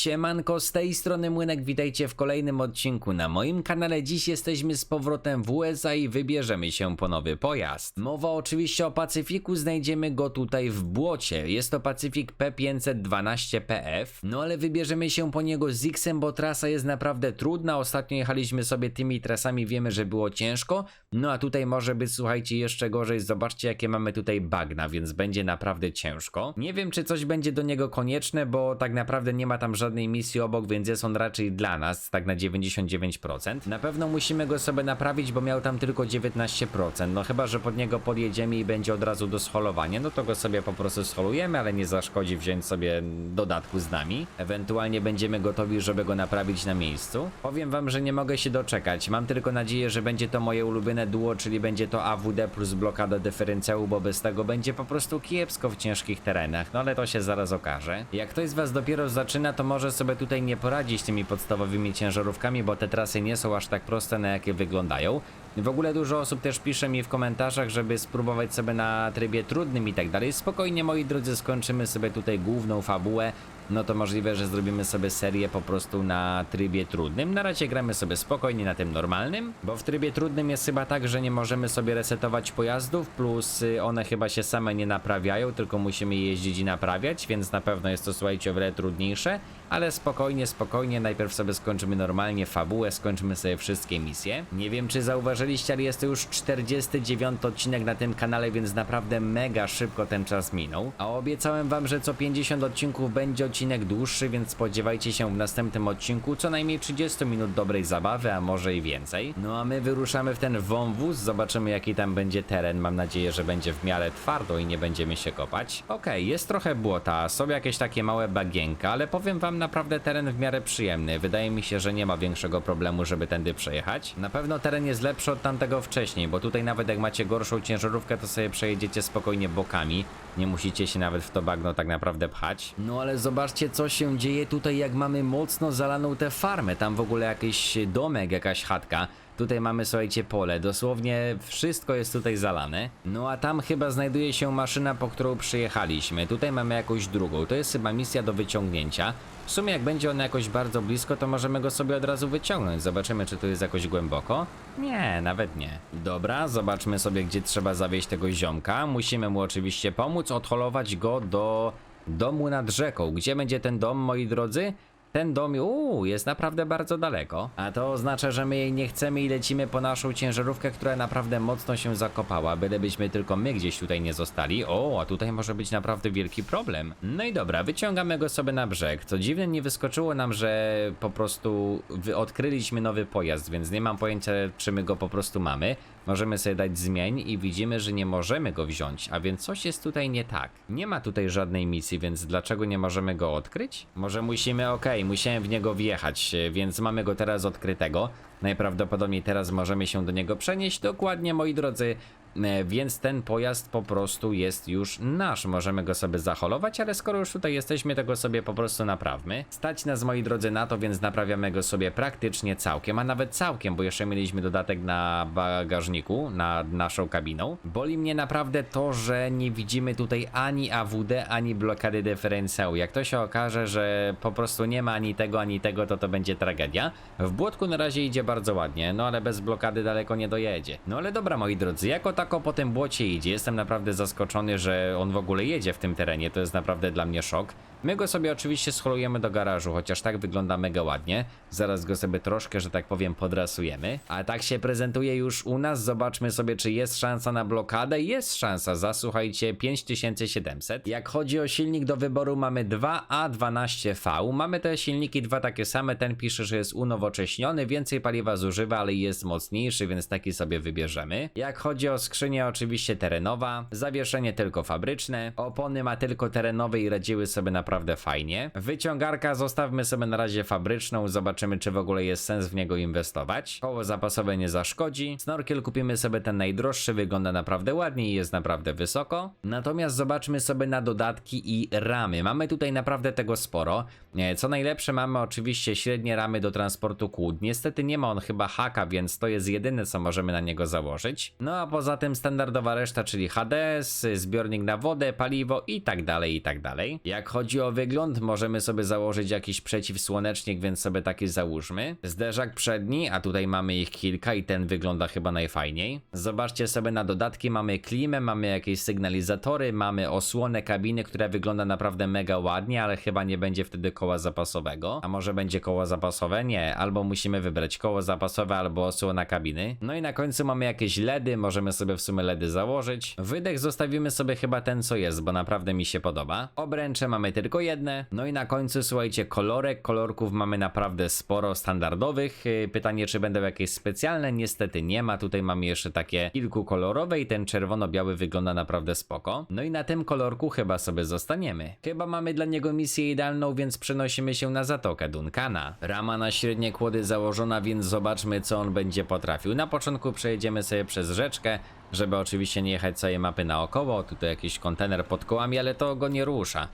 Siemanko, z tej strony Młynek, witajcie w kolejnym odcinku na moim kanale. Dziś jesteśmy z powrotem w USA i wybierzemy się po nowy pojazd. Mowa oczywiście o Pacyfiku, znajdziemy go tutaj w błocie. Jest to Pacyfik P512PF, no ale wybierzemy się po niego z X-em, bo trasa jest naprawdę trudna. Ostatnio jechaliśmy sobie tymi trasami, wiemy, że było ciężko, no a tutaj może być, słuchajcie, jeszcze gorzej. Zobaczcie, jakie mamy tutaj bagna, więc będzie naprawdę ciężko. Nie wiem, czy coś będzie do niego konieczne, bo tak naprawdę nie ma tam żadnej misji obok, więc jest on raczej dla nas, tak na 99%. Na pewno musimy go sobie naprawić, bo miał tam tylko 19%. No chyba, że pod niego podjedziemy i będzie od razu do scholowania, no to go sobie po prostu scholujemy, ale nie zaszkodzi wziąć sobie dodatku z nami. Ewentualnie będziemy gotowi, żeby go naprawić na miejscu. Powiem wam, że nie mogę się doczekać. Mam tylko nadzieję, że będzie to moje ulubione duo, czyli będzie to AWD plus blokada dyferencjału, bo bez tego będzie po prostu kiepsko w ciężkich terenach. No ale to się zaraz okaże. Jak ktoś z was dopiero zaczyna, to może sobie tutaj nie poradzić z tymi podstawowymi ciężarówkami, bo te trasy nie są aż tak proste, na jakie wyglądają. W ogóle dużo osób też pisze mi w komentarzach, żeby spróbować sobie na trybie trudnym i tak dalej. Spokojnie, moi drodzy, skończymy sobie tutaj główną fabułę. No to możliwe, że zrobimy sobie serię po prostu na trybie trudnym. Na razie gramy sobie spokojnie na tym normalnym, bo w trybie trudnym jest chyba tak, że nie możemy sobie resetować pojazdów, plus y, one chyba się same nie naprawiają, tylko musimy jeździć i naprawiać, więc na pewno jest to słuchajcie o wiele trudniejsze. Ale spokojnie, spokojnie, najpierw sobie skończymy normalnie fabułę, skończymy sobie wszystkie misje. Nie wiem czy zauważyliście, ale jest to już 49 odcinek na tym kanale, więc naprawdę mega szybko ten czas minął. A obiecałem wam, że co 50 odcinków będzie odcinek dłuższy, więc spodziewajcie się w następnym odcinku co najmniej 30 minut dobrej zabawy, a może i więcej. No a my wyruszamy w ten wąwóz, zobaczymy jaki tam będzie teren. Mam nadzieję, że będzie w miarę twardo i nie będziemy się kopać. Okej, jest trochę błota, są jakieś takie małe bagienka, ale powiem wam naprawdę teren w miarę przyjemny. Wydaje mi się, że nie ma większego problemu, żeby tędy przejechać. Na pewno teren jest lepszy od tamtego wcześniej, bo tutaj nawet jak macie gorszą ciężarówkę, to sobie przejedziecie spokojnie bokami. Nie musicie się nawet w to bagno tak naprawdę pchać. No ale zobaczcie, co się dzieje tutaj, jak mamy mocno zalaną tę farmę. Tam w ogóle jakiś domek, jakaś chatka. Tutaj mamy, słuchajcie, pole. Dosłownie wszystko jest tutaj zalane. No a tam chyba znajduje się maszyna, po którą przyjechaliśmy. Tutaj mamy jakąś drugą. To jest chyba misja do wyciągnięcia. W sumie jak będzie ona jakoś bardzo blisko, to możemy go sobie od razu wyciągnąć. Zobaczymy, czy tu jest jakoś głęboko. Nie, nawet nie. Dobra, zobaczmy sobie, gdzie trzeba zawieźć tego ziomka. Musimy mu oczywiście pomóc, odholować go do domu nad rzeką. Gdzie będzie ten dom, moi drodzy? Ten dom, uuu, jest naprawdę bardzo daleko. A to oznacza, że my jej nie chcemy i lecimy po naszą ciężarówkę, która naprawdę mocno się zakopała, bylebyśmy tylko my gdzieś tutaj nie zostali. O, a tutaj może być naprawdę wielki problem. No i dobra, wyciągamy go sobie na brzeg. Co dziwne, nie wyskoczyło nam, że po prostu odkryliśmy nowy pojazd, więc nie mam pojęcia, czy my go po prostu mamy. Możemy sobie dać zmień i widzimy, że nie możemy go wziąć, a więc coś jest tutaj nie tak. Nie ma tutaj żadnej misji, więc dlaczego nie możemy go odkryć? Może musimy, okej, musiałem w niego wjechać, więc mamy go teraz odkrytego. Najprawdopodobniej teraz możemy się do niego przenieść. Dokładnie, moi drodzy, E, Więc ten pojazd po prostu jest już nasz. Możemy go sobie zaholować, ale skoro już tutaj jesteśmy, to go sobie po prostu naprawmy. Stać nas, moi drodzy, na to, więc naprawiamy go sobie praktycznie całkiem, a nawet całkiem, bo jeszcze mieliśmy dodatek na bagażniku, nad naszą kabiną. Boli mnie naprawdę to, że nie widzimy tutaj ani AWD, ani blokady dyferencjału. Jak to się okaże, że po prostu nie ma ani tego, ani tego, to to będzie tragedia. W błotku na razie idzie bardzo ładnie, no ale bez blokady daleko nie dojedzie. No ale dobra, moi drodzy, jako tako po tym błocie idzie. Jestem naprawdę zaskoczony, że on w ogóle jedzie w tym terenie. To jest naprawdę dla mnie szok. My go sobie oczywiście scholujemy do garażu, chociaż tak wygląda mega ładnie. Zaraz go sobie troszkę, że tak powiem, podrasujemy. A tak się prezentuje już u nas. Zobaczmy sobie, czy jest szansa na blokadę. Jest szansa, zasłuchajcie, 5700. Jak chodzi o silnik do wyboru, mamy 2A12V. Mamy te silniki dwa takie same. Ten pisze, że jest unowocześniony, więcej paliwa zużywa, ale jest mocniejszy, więc taki sobie wybierzemy. Jak chodzi o skrzynię, oczywiście terenowa. Zawieszenie tylko fabryczne. Opony ma tylko terenowe i radziły sobie naprawdę fajnie. Wyciągarka zostawmy sobie na razie fabryczną, zobaczymy czy w ogóle jest sens w niego inwestować. Koło zapasowe nie zaszkodzi. Snorkel kupimy sobie ten najdroższy, wygląda naprawdę ładnie i jest naprawdę wysoko. Natomiast zobaczmy sobie na dodatki i ramy. Mamy tutaj naprawdę tego sporo. E, Co najlepsze mamy oczywiście średnie ramy do transportu kłód. Niestety nie ma on chyba haka, więc to jest jedyne co możemy na niego założyć. No a poza tym standardowa reszta, czyli HDS, zbiornik na wodę, paliwo i tak dalej, i tak dalej. Jak chodzi o wygląd, możemy sobie założyć jakiś przeciwsłonecznik, więc sobie taki załóżmy. Zderzak przedni, a tutaj mamy ich kilka i ten wygląda chyba najfajniej. Zobaczcie sobie na dodatki, mamy klimę, mamy jakieś sygnalizatory, mamy osłonę kabiny, która wygląda naprawdę mega ładnie, ale chyba nie będzie wtedy koła zapasowego. A może będzie koło zapasowe? Nie, albo musimy wybrać koło zapasowe, albo osłona kabiny. No i na końcu mamy jakieś LEDy, możemy sobie w sumie LEDy założyć. Wydech zostawimy sobie chyba ten co jest, bo naprawdę mi się podoba. Obręcze mamy tylko jedne. No i na końcu słuchajcie, kolorek. Kolorków mamy naprawdę sporo standardowych. Yy, Pytanie, czy będą jakieś specjalne? Niestety nie ma. Tutaj mamy jeszcze takie kilkukolorowe i ten czerwono-biały wygląda naprawdę spoko. No i na tym kolorku chyba sobie zostaniemy. Chyba mamy dla niego misję idealną, więc przenosimy się na zatokę Duncana. Rama na średnie kłody założona, więc zobaczmy co on będzie potrafił. Na początku przejedziemy sobie przez rzeczkę, żeby oczywiście nie jechać całej mapy naokoło. Tutaj jakiś kontener pod kołami, ale to go nie rusza.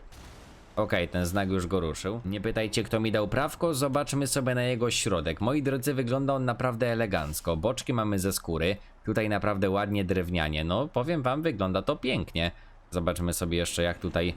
Okej, ten znak już go ruszył. Nie pytajcie, kto mi dał prawko, zobaczmy sobie na jego środek. Moi drodzy, wygląda on naprawdę elegancko. Boczki mamy ze skóry, tutaj naprawdę ładnie drewnianie. No, powiem wam, wygląda to pięknie. Zobaczmy sobie jeszcze, jak tutaj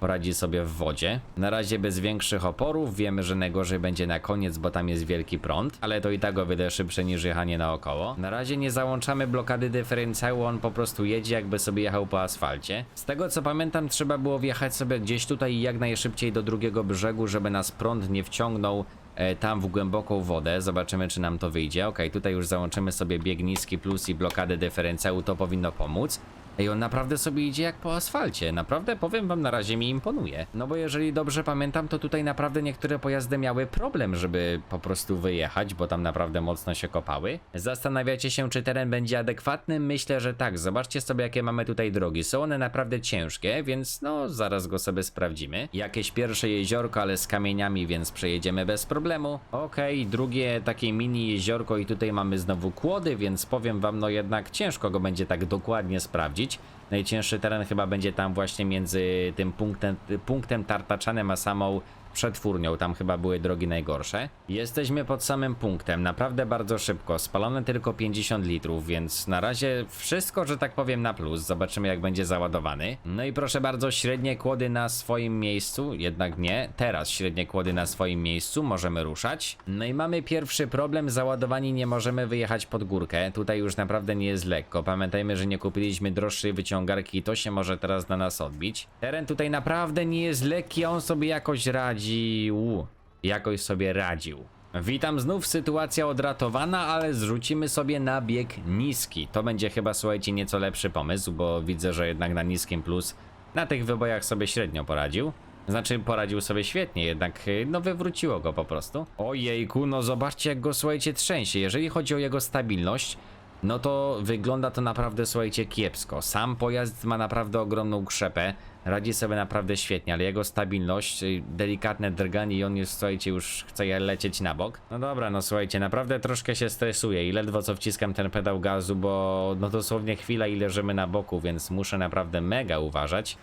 poradzi sobie w wodzie. Na razie bez większych oporów, wiemy, że najgorzej będzie na koniec, bo tam jest wielki prąd, ale to i tak o wiele szybsze niż jechanie naokoło. Na razie nie załączamy blokady dyferencjału, on po prostu jedzie jakby sobie jechał po asfalcie. Z tego co pamiętam, trzeba było wjechać sobie gdzieś tutaj i jak najszybciej do drugiego brzegu, żeby nas prąd nie wciągnął e, tam w głęboką wodę. Zobaczymy, czy nam to wyjdzie. Ok, tutaj już załączymy sobie bieg niski plus i blokadę dyferencjału, to powinno pomóc. Ej, on naprawdę sobie idzie jak po asfalcie. Naprawdę powiem wam, na razie mi imponuje. No bo jeżeli dobrze pamiętam, to tutaj naprawdę niektóre pojazdy miały problem, żeby po prostu wyjechać, bo tam naprawdę mocno się kopały. Zastanawiacie się, czy teren będzie adekwatny? Myślę, że tak. Zobaczcie sobie, jakie mamy tutaj drogi. Są one naprawdę ciężkie, więc no, zaraz go sobie sprawdzimy. Jakieś pierwsze jeziorko, ale z kamieniami, więc przejedziemy bez problemu. Okej, drugie takie mini jeziorko i tutaj mamy znowu kłody, więc powiem wam, no jednak ciężko go będzie tak dokładnie sprawdzić. Najcięższy teren chyba będzie tam właśnie między tym punktem, punktem tartaczanem a samą przetwórnią, tam chyba były drogi najgorsze. Jesteśmy pod samym punktem, naprawdę bardzo szybko, spalone tylko 50 litrów, więc na razie wszystko, że tak powiem na plus, zobaczymy jak będzie załadowany. No i proszę bardzo, średnie kłody na swoim miejscu, jednak nie, teraz średnie kłody na swoim miejscu, możemy ruszać. No i mamy pierwszy problem, załadowani nie możemy wyjechać pod górkę, tutaj już naprawdę nie jest lekko, pamiętajmy, że nie kupiliśmy droższej wyciągarki i to się może teraz na nas odbić. Teren tutaj naprawdę nie jest lekki, on sobie jakoś radził, jakoś sobie radził. Witam znów, sytuacja odratowana, ale zrzucimy sobie na bieg niski. To będzie chyba, słuchajcie, nieco lepszy pomysł, bo widzę, że jednak na niskim plus na tych wybojach sobie średnio poradził. Znaczy, poradził sobie świetnie, jednak y, no wywróciło go po prostu. Ojejku, no zobaczcie jak go, słuchajcie, trzęsie. Jeżeli chodzi o jego stabilność, no to wygląda to naprawdę, słuchajcie, kiepsko. Sam pojazd ma naprawdę ogromną krzepę, radzi sobie naprawdę świetnie, ale jego stabilność, y, delikatne drganie i on już, słuchajcie, już chce lecieć na bok. No dobra, no słuchajcie, naprawdę troszkę się stresuję i ledwo co wciskam ten pedał gazu, bo no dosłownie chwila i leżymy na boku, więc muszę naprawdę mega uważać.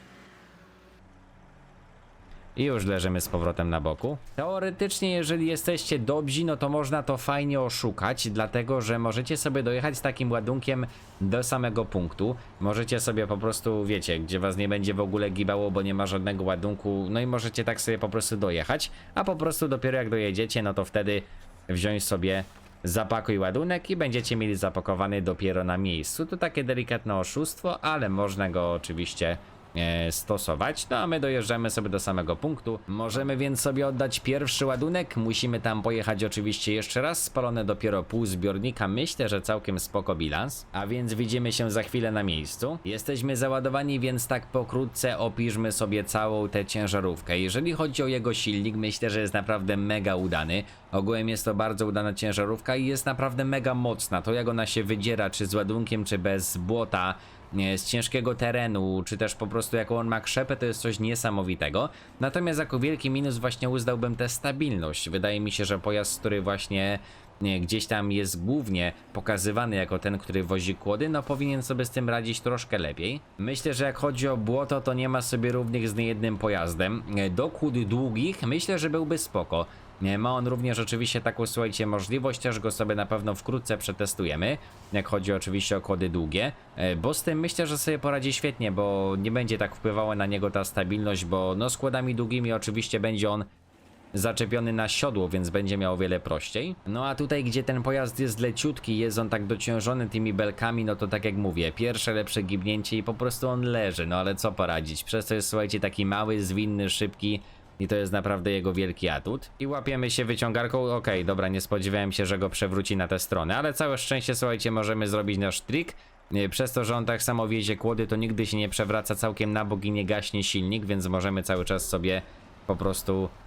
I już leżymy z powrotem na boku. Teoretycznie, jeżeli jesteście dobrzy, no to można to fajnie oszukać, dlatego że możecie sobie dojechać z takim ładunkiem do samego punktu. Możecie sobie po prostu, wiecie, gdzie was nie będzie w ogóle gibało, bo nie ma żadnego ładunku, no i możecie tak sobie po prostu dojechać, a po prostu dopiero jak dojedziecie, no to wtedy wziąć sobie zapakuj ładunek i będziecie mieli zapakowany dopiero na miejscu. To takie delikatne oszustwo, ale można go oczywiście stosować. No a my dojeżdżamy sobie do samego punktu. Możemy więc sobie oddać pierwszy ładunek. Musimy tam pojechać oczywiście jeszcze raz. Spalone dopiero pół zbiornika. Myślę, że całkiem spoko bilans. A więc widzimy się za chwilę na miejscu. Jesteśmy załadowani, więc tak pokrótce opiszmy sobie całą tę ciężarówkę. Jeżeli chodzi o jego silnik, myślę, że jest naprawdę mega udany. Ogółem jest to bardzo udana ciężarówka i jest naprawdę mega mocna. To jak ona się wydziera, czy z ładunkiem, czy bez błota, z ciężkiego terenu, czy też po prostu jaką on ma krzepę, to jest coś niesamowitego. Natomiast jako wielki minus właśnie uznałbym tę stabilność. Wydaje mi się, że pojazd, który właśnie gdzieś tam jest głównie pokazywany jako ten, który wozi kłody, no powinien sobie z tym radzić troszkę lepiej. Myślę, że jak chodzi o błoto, to nie ma sobie równych z niejednym pojazdem. E, Do kłód długich myślę, że byłby spoko. Nie, Ma on również oczywiście taką, słuchajcie, możliwość, też go sobie na pewno wkrótce przetestujemy, jak chodzi oczywiście o kłody długie, e, bo z tym myślę, że sobie poradzi świetnie, bo nie będzie tak wpływała na niego ta stabilność, bo no z kładami długimi oczywiście będzie on zaczepiony na siodło, więc będzie miał o wiele prościej. No a tutaj, gdzie ten pojazd jest leciutki, jest on tak dociążony tymi belkami, no to tak jak mówię, pierwsze lepsze gibnięcie i po prostu on leży, no ale co poradzić, przez to jest słuchajcie taki mały, zwinny, szybki, i to jest naprawdę jego wielki atut. I łapiemy się wyciągarką. Okej, dobra, nie spodziewałem się, że go przewróci na tę stronę, ale całe szczęście, słuchajcie, możemy zrobić nasz trik. Nie, Przez to, że on tak samo wiezie kłody, to nigdy się nie przewraca całkiem na bok i nie gaśnie silnik, więc możemy cały czas sobie po prostu e,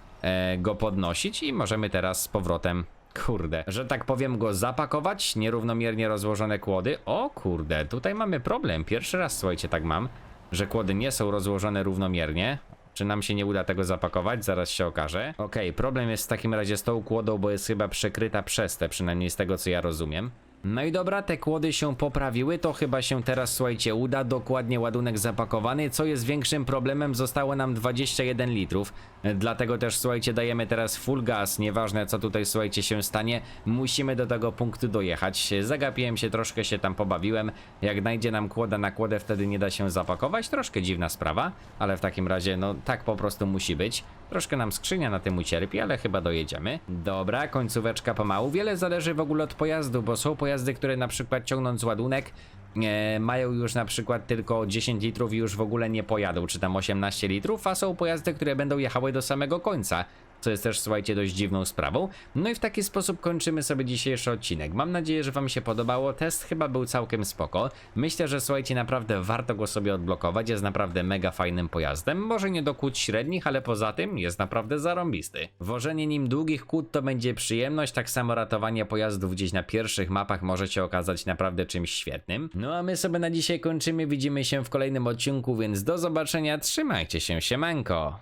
go podnosić i możemy teraz z powrotem. Kurde, że tak powiem go zapakować, nierównomiernie rozłożone kłody. O kurde, tutaj mamy problem. Pierwszy raz, słuchajcie, tak mam, że kłody nie są rozłożone równomiernie. Czy nam się nie uda tego zapakować? Zaraz się okaże. Okej, problem jest w takim razie z tą kłodą, bo jest chyba przekryta przez te, przynajmniej z tego co ja rozumiem. No i dobra, te kłody się poprawiły, to chyba się teraz, słuchajcie, uda. Dokładnie ładunek zapakowany. Co jest większym problemem? Zostało nam 21 litrów. Dlatego też, słuchajcie, dajemy teraz full gas. Nieważne co tutaj, słuchajcie, się stanie. Musimy do tego punktu dojechać. Zagapiłem się, troszkę się tam pobawiłem. Jak najdzie nam kłoda na kłodę, wtedy nie da się zapakować. Troszkę dziwna sprawa, ale w takim razie, no tak po prostu musi być. Troszkę nam skrzynia na tym ucierpi, ale chyba dojedziemy. Dobra, końcóweczka pomału. Wiele zależy w ogóle od pojazdu, bo są pojazdy, które na przykład ciągnąc ładunek e, mają już na przykład tylko 10 litrów i już w ogóle nie pojadą, czy tam 18 litrów, a są pojazdy, które będą jechały do samego końca. Co jest też, słuchajcie, dość dziwną sprawą. No i w taki sposób kończymy sobie dzisiejszy odcinek. Mam nadzieję, że Wam się podobało. Test chyba był całkiem spoko. Myślę, że słuchajcie, naprawdę warto go sobie odblokować. Jest naprawdę mega fajnym pojazdem. Może nie do kłód średnich, ale poza tym jest naprawdę zarąbisty. Wożenie nim długich kłód to będzie przyjemność. Tak samo ratowanie pojazdów gdzieś na pierwszych mapach może się okazać naprawdę czymś świetnym. No a my sobie na dzisiaj kończymy. Widzimy się w kolejnym odcinku, więc do zobaczenia. Trzymajcie się, siemanko.